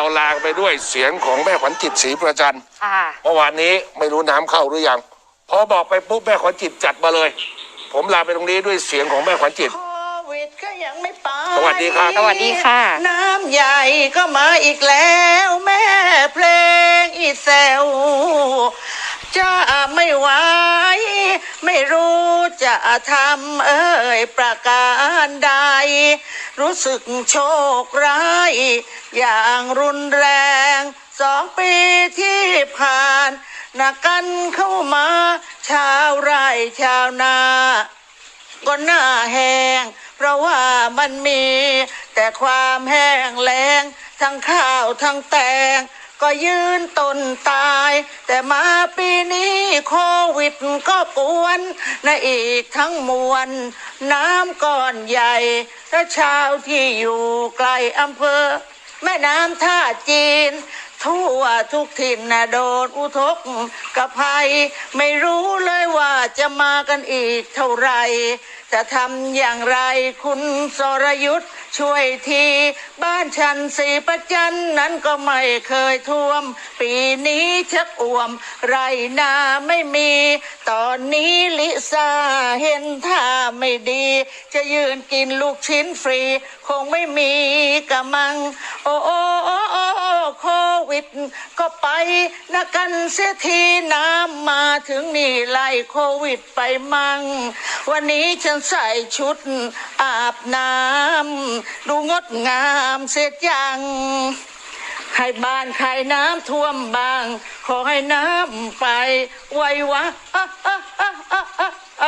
เราลาไปด้วยเสียงของแม่ขวัญจิตศรีประจันค่ะ เมื่อวานนี้ไม่รู้น้ำเข้าหรือยังพอบอกไปปุ๊บแม่ขวัญจิตจัดมาเลย ผมลาไปตรงนี้ด้วยเสียงของแม่ขวัญจิต โควิดก็ยังไม่ไปสวัสดีครับ สวัสดีค่ะ น้ำใหญ่ก็มาอีกแล้วแม่เพลงอีแซวจะไม่ไหวไม่รู้ จะทำเอ่ยประการใด รู้สึกโชคร้าย อย่างรุนแรง สองปีที่ผ่านหนักกันเข้ามา ชาวไร่ชาวนาก็หน้าแห้ง เพราะว่ามันมี แต่ความแห้งแล้ง ทั้งข้าวทั้งแตง ก็ยืนตนตาย แต่มาปีนี้โควิดก็กวนนะอีกทั้งมวลน้ำก้อนใหญ่และชาวที่อยู่ไกลอำเภอ แม่น้ำท่าจีน ทั่วทุกถิ่นนะโดนอุทกกับภัย ไม่รู้เลยว่าจะมากันอีกเท่าไหรจะทำอย่างไรคุณสรยุทธ์ ช่วยทีบ้านฉันสีประจันนั้นก็ไม่เคยท่วม ปีนี้ชักอ่วม ไรนาไม่มี ตอนนี้ลิซ่าเห็นท่าไม่ดี จะยืนกินลูกชิ้นฟรี คงไม่มีกะมังโอ้โอ้โอ้โอ้โควิด ก็ไปนะกันเสียทีน้ำมาถึงนี่ไล่โควิดไปมั่ง วันนี้ฉันใส่ชุดอาบน้ำดูงดงามเสียจังให้บ้านใครน้ำท่วมบาง ขอให้น้ำไปไววะอะอะอะอะอะไอ